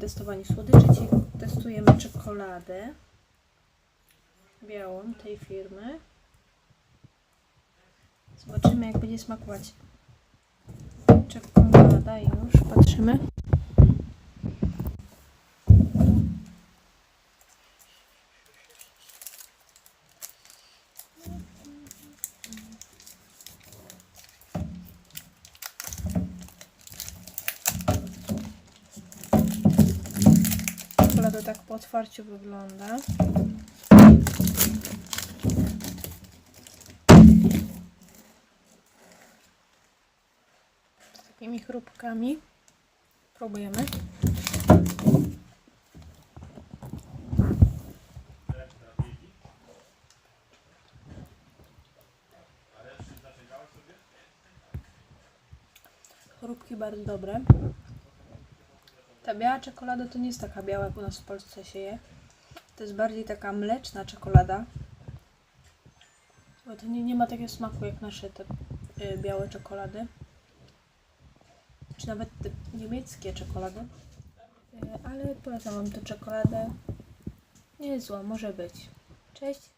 testowanie słodyczy. Dzisiaj testujemy czekoladę białą tej firmy. Zobaczymy jak będzie smakować czekolada. Już patrzymy. Czekolada tak po otwarciu wygląda. Z takimi chrupkami. Próbujemy. Chrupki bardzo dobre. Ta biała czekolada to nie jest taka biała, jak u nas w Polsce się je. To jest bardziej taka mleczna czekolada. Bo to nie, nie ma takiego smaku jak nasze te y, białe czekolady. Czy nawet te niemieckie czekolady. Y, ale polecam wam tę czekoladę. Nie jest zła, może być. Cześć!